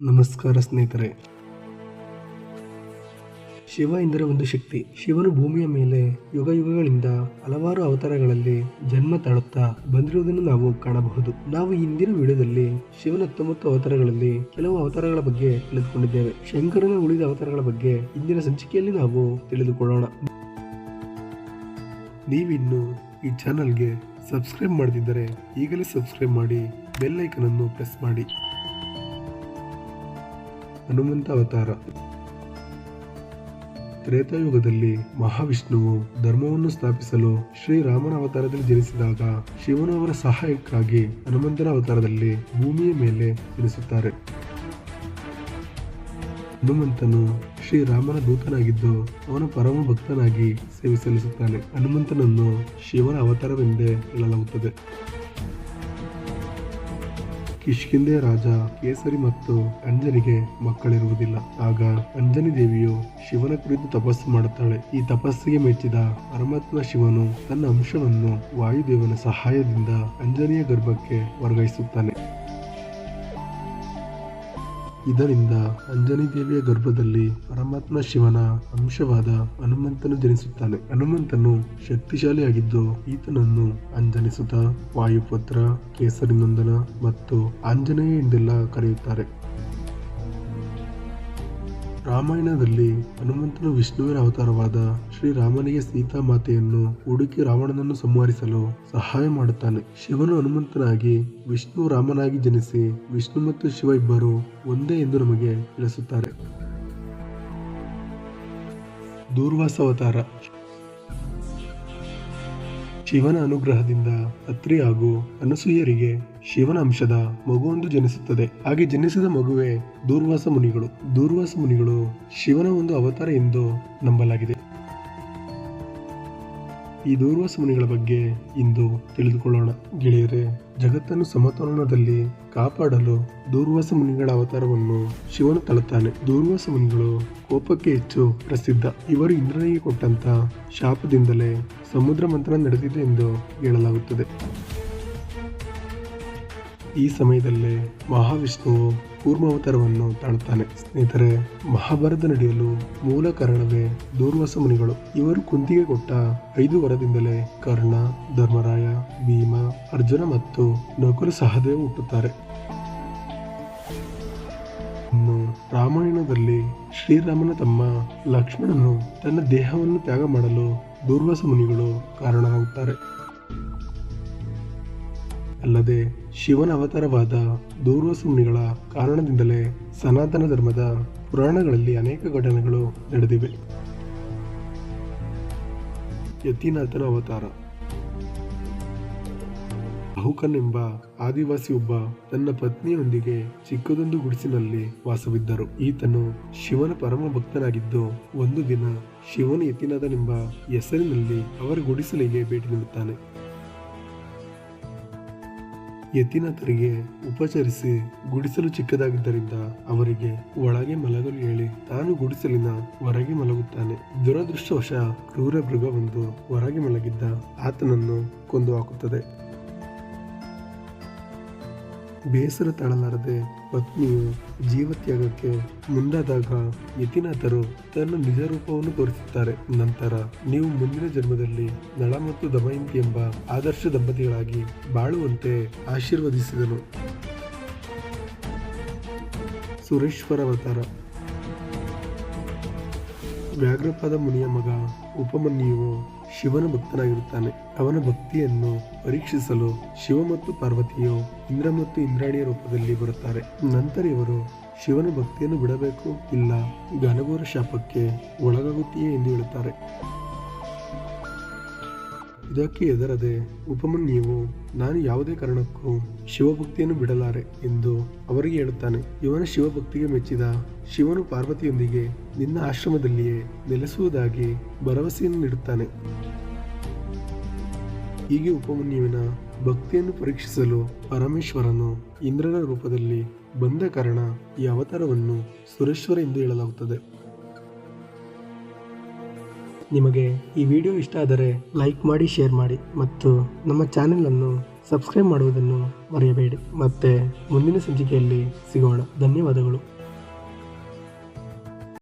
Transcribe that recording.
ನಮಸ್ಕಾರ ಸ್ನೇಹಿತರೆ. ಶಿವ ಎಂದರೆ ಒಂದು ಶಕ್ತಿ. ಶಿವನು ಭೂಮಿಯ ಮೇಲೆ ಯುಗ ಯುಗಗಳಿಂದ ಹಲವಾರು ಅವತಾರಗಳಲ್ಲಿ ಜನ್ಮ ತಾಳುತ್ತಾ ಬಂದಿರುವುದನ್ನು ನಾವು ಕಾಣಬಹುದು. ನಾವು ಇಂದಿನ ವಿಡಿಯೋದಲ್ಲಿ ಶಿವನ ಹತ್ತೊಂಬತ್ತು ಅವತಾರಗಳಲ್ಲಿ ಕೆಲವು ಅವತಾರಗಳ ಬಗ್ಗೆ ತಿಳಿದುಕೊಂಡಿದ್ದೇವೆ. ಶಂಕರನ ಉಳಿದ ಅವತಾರಗಳ ಬಗ್ಗೆ ಇಂದಿನ ಸಂಚಿಕೆಯಲ್ಲಿ ನಾವು ತಿಳಿದುಕೊಳ್ಳೋಣ. ನೀವಿನ್ನು ಈ ಚಾನಲ್ಗೆ ಸಬ್ಸ್ಕ್ರೈಬ್ ಮಾಡದಿದ್ದರೆ ಈಗಲೇ ಸಬ್ಸ್ಕ್ರೈಬ್ ಮಾಡಿ ಬೆಲ್ ಪ್ರೆಸ್ ಮಾಡಿ. ಹನುಮಂತ ಅವತಾರ. ತ್ರೇತಾಯುಗದಲ್ಲಿ ಮಹಾವಿಷ್ಣುವು ಧರ್ಮವನ್ನು ಸ್ಥಾಪಿಸಲು ಶ್ರೀರಾಮನ ಅವತಾರದಲ್ಲಿ ಜನಿಸಿದಾಗ ಶಿವನು ಅವರ ಸಹಾಯಕ್ಕಾಗಿ ಹನುಮಂತನ ಅವತಾರದಲ್ಲಿ ಭೂಮಿಯ ಮೇಲೆ ಜನಿಸುತ್ತಾರೆ. ಹನುಮಂತನು ಶ್ರೀರಾಮನ ದೂತನಾಗಿದ್ದು ಅವನ ಪರಮ ಭಕ್ತನಾಗಿ ಸೇವೆ ಸಲ್ಲಿಸುತ್ತಾನೆ. ಹನುಮಂತನನ್ನು ಶಿವನ ಅವತಾರವೆಂದೇ ಹೇಳಲಾಗುತ್ತದೆ. ಕಿಷ್ಕಿಂದೆ ರಾಜ ಕೇಸರಿ ಮತ್ತು ಅಂಜನಿಗೆ ಮಕ್ಕಳಿರುವುದಿಲ್ಲ. ಆಗ ಅಂಜನಿ ದೇವಿಯು ಶಿವನ ಕುರಿತು ತಪಸ್ಸು ಮಾಡುತ್ತಾಳೆ. ಈ ತಪಸ್ಸಿಗೆ ಮೆಚ್ಚಿದ ಪರಮಾತ್ಮ ಶಿವನು ತನ್ನ ಅಂಶವನ್ನು ವಾಯುದೇವನ ಸಹಾಯದಿಂದ ಅಂಜನಿಯ ಗರ್ಭಕ್ಕೆ ವರ್ಗಾಯಿಸುತ್ತಾನೆ. ಇದರಿಂದ ಅಂಜನಿ ದೇವಿಯ ಗರ್ಭದಲ್ಲಿ ಪರಮಾತ್ಮ ಶಿವನ ಅಂಶವಾದ ಹನುಮಂತನು ಜನಿಸುತ್ತಾನೆ. ಹನುಮಂತನು ಶಕ್ತಿಶಾಲಿಯಾಗಿದ್ದು ಈತನನ್ನು ಅಂಜನಿಸುತ್ತ ವಾಯುಪುತ್ರ, ಕೇಸರಿನಂದನ ಮತ್ತು ಆಂಜನೇಯ ಎಂದೆಲ್ಲ ಕರೆಯುತ್ತಾರೆ. ರಾಮಾಯಣದಲ್ಲಿ ಹನುಮಂತನು ವಿಷ್ಣುವಿನ ಅವತಾರವಾದ ಶ್ರೀರಾಮನಿಗೆ ಸೀತಾ ಮಾತೆಯನ್ನು ಹುಡುಕಿ ರಾವಣನನ್ನು ಸಂಹರಿಸಲು ಸಹಾಯ ಮಾಡುತ್ತಾನೆ. ಶಿವನು ಹನುಮಂತನಾಗಿ ವಿಷ್ಣು ರಾಮನಾಗಿ ಜನಿಸಿ ವಿಷ್ಣು ಮತ್ತು ಶಿವ ಇಬ್ಬರು ಒಂದೇ ಎಂದು ನಮಗೆ ತಿಳಿಸುತ್ತಾರೆ. ದೂರ್ವಾಸ ಅವತಾರ. ಶಿವನ ಅನುಗ್ರಹದಿಂದ ಅತ್ರಿ ಹಾಗೂ ಅನಸೂಯರಿಗೆ ಶಿವನ ಅಂಶದ ಮಗುವೊಂದು ಜನಿಸುತ್ತದೆ. ಹಾಗೆ ಜನಿಸಿದ ಮಗುವೆ ದೂರ್ವಾಸ ಮುನಿಗಳು. ದೂರ್ವಾಸ ಮುನಿಗಳು ಶಿವನ ಒಂದು ಅವತಾರ ಎಂದು ನಂಬಲಾಗಿದೆ. ಈ ದೂರ್ವಾಸ ಮುನಿಗಳ ಬಗ್ಗೆ ಇಂದು ತಿಳಿದುಕೊಳ್ಳೋಣ. ಗೆಳೆಯರೆ, ಜಗತ್ತನ್ನು ಸಮತೋಲನದಲ್ಲಿ ಕಾಪಾಡಲು ದೂರ್ವಾಸ ಮುನಿಗಳ ಅವತಾರವನ್ನು ಶಿವನು ತಳುತ್ತಾನೆ ದೂರ್ವಾಸ ಮುನಿಗಳು ಕೋಪಕ್ಕೆ ಹೆಚ್ಚು ಪ್ರಸಿದ್ಧ. ಇವರು ಇಂದ್ರನಿಗೆ ಕೊಟ್ಟಂತ ಶಾಪದಿಂದಲೇ ಸಮುದ್ರ ಮಂಥನ ನಡೆದಿದೆ ಎಂದು ಹೇಳಲಾಗುತ್ತದೆ. ಈ ಸಮಯದಲ್ಲೇ ಮಹಾವಿಷ್ಣುವು ಕೂರ್ಮಾವತಾರವನ್ನು ತಾಳುತ್ತಾನೆ. ಸ್ನೇಹಿತರೆ, ಮಹಾಭಾರತ ನಡೆಯಲು ಮೂಲ ಕಾರಣವೇ ದೂರ್ವಾಸ ಮುನಿಗಳು. ಇವರು ಕುಂತಿಗೆ ಕೊಟ್ಟ ಐದು ವರದಿಂದಲೇ ಕರ್ಣ, ಧರ್ಮರಾಯ, ಭೀಮ, ಅರ್ಜುನ ಮತ್ತು ನಕುಲ ಸಹದೇವ ಹುಟ್ಟುತ್ತಾರೆ. ರಾಮಾಯಣದಲ್ಲಿ ಶ್ರೀರಾಮನ ತಮ್ಮ ಲಕ್ಷ್ಮಣನು ತನ್ನ ದೇಹವನ್ನು ತ್ಯಾಗ ಮಾಡಲು ದುರ್ವಾಸ ಮುನಿಗಳು ಕಾರಣರಾಗುತ್ತಾರೆ. ಅಲ್ಲದೆ ಶಿವನ ಅವತಾರವಾದ ದೂರ್ವಾಸ ಮುನಿಗಳ ಕಾರಣದಿಂದಲೇ ಸನಾತನ ಧರ್ಮದ ಪುರಾಣಗಳಲ್ಲಿ ಅನೇಕ ಘಟನೆಗಳು ನಡೆದಿವೆ. ಯತಿನಾಥನ ಅವತಾರ. ಬಹುಕನ್ ಎಂಬ ಆದಿವಾಸಿಯೊಬ್ಬ ತನ್ನ ಪತ್ನಿಯೊಂದಿಗೆ ಚಿಕ್ಕದೊಂದು ಗುಡಿಸಿನಲ್ಲಿ ವಾಸವಿದ್ದರು. ಈತನು ಶಿವನ ಪರಮ ಭಕ್ತನಾಗಿದ್ದು ಒಂದು ದಿನ ಶಿವನ ಯತಿನಾಥನೆಂಬ ಹೆಸರಿನಲ್ಲಿ ಅವರ ಗುಡಿಸಲಿಗೆ ಭೇಟಿ ನೀಡುತ್ತಾನೆ. ಯತಿನಾಥರಿಗೆ ಉಪಚರಿಸಿ ಗುಡಿಸಲು ಚಿಕ್ಕದಾಗಿದ್ದರಿಂದ ಅವರಿಗೆ ಒಳಗೆ ಮಲಗಲು ಹೇಳಿ ತಾನು ಗುಡಿಸಲಿನ ಹೊರಗೆ ಮಲಗುತ್ತಾನೆ. ದುರದೃಷ್ಟವಶ ಕ್ರೂರ ಮೃಗವೊಂದು ಹೊರಗೆ ಮಲಗಿದ್ದ ಆತನನ್ನು ಕೊಂದು ಹಾಕುತ್ತದೆ. ಬೇಸರ ತಾಳಲಾರದೆ ಪತ್ನಿಯು ಜೀವತ್ಯಾಗಕ್ಕೆ ಮುಂದಾದಾಗ ಯತಿನಾಥರು ತನ್ನ ನಿಜ ರೂಪವನ್ನು ತೋರಿಸುತ್ತಾರೆ. ನಂತರ ನೀವು ಮುಂದಿನ ಜನ್ಮದಲ್ಲಿ ನಳ ಮತ್ತು ದಮಯಂತಿ ಎಂಬ ಆದರ್ಶ ದಂಪತಿಗಳಾಗಿ ಬಾಳುವಂತೆ ಆಶೀರ್ವದಿಸಿದನು. ಸುರೇಶ್ವರ ಅವತಾರ. ವ್ಯಾಘ್ರಪಾದ ಮುನಿಯ ಮಗ ಉಪಮನ್ಯುವು ಶಿವನ ಭಕ್ತನಾಗಿರುತ್ತಾನೆ. ಅವನ ಭಕ್ತಿಯನ್ನು ಪರೀಕ್ಷಿಸಲು ಶಿವ ಮತ್ತು ಪಾರ್ವತಿಯು ಇಂದ್ರ ಮತ್ತು ಇಂದ್ರಾಣಿಯ ರೂಪದಲ್ಲಿ ಬರುತ್ತಾರೆ. ನಂತರ ಇವರು ಶಿವನ ಭಕ್ತಿಯನ್ನು ಬಿಡಬೇಕು ಇಲ್ಲ ಘನಘೋರ ಶಾಪಕ್ಕೆ ಒಳಗಾಗುತ್ತೀಯೇ ಎಂದು ಹೇಳುತ್ತಾರೆ. ಇದಕ್ಕೆ ಎದರದೆ ಉಪಮನ್ಯುವು ನಾನು ಯಾವುದೇ ಕಾರಣಕ್ಕೂ ಶಿವಭಕ್ತಿಯನ್ನು ಬಿಡಲಾರೆ ಎಂದು ಅವರಿಗೆ ಹೇಳುತ್ತಾನೆ. ಇವನ ಶಿವಭಕ್ತಿಗೆ ಮೆಚ್ಚಿದ ಶಿವನು ಪಾರ್ವತಿಯೊಂದಿಗೆ ನಿನ್ನ ಆಶ್ರಮದಲ್ಲಿಯೇ ನೆಲೆಸುವುದಾಗಿ ಭರವಸೆಯನ್ನು ನೀಡುತ್ತಾನೆ. ಹೀಗೆ ಉಪಮನ್ಯುವಿನ ಭಕ್ತಿಯನ್ನು ಪರೀಕ್ಷಿಸಲು ಪರಮೇಶ್ವರನು ಇಂದ್ರನ ರೂಪದಲ್ಲಿ ಬಂದ ಕಾರಣ ಈ ಅವತಾರವನ್ನು ಸುರೇಶ್ವರ ಎಂದು ಹೇಳಲಾಗುತ್ತದೆ. ನಿಮಗೆ ಈ ವಿಡಿಯೋ ಇಷ್ಟ ಆದರೆ ಲೈಕ್ ಮಾಡಿ, ಶೇರ್ ಮಾಡಿ ಮತ್ತು ನಮ್ಮ ಚಾನೆಲನ್ನು ಸಬ್ಸ್ಕ್ರೈಬ್ ಮಾಡುವುದನ್ನು ಮರೆಯಬೇಡಿ. ಮತ್ತೆ ಮುಂದಿನ ಸಂಚಿಕೆಯಲ್ಲಿ ಸಿಗೋಣ. ಧನ್ಯವಾದಗಳು.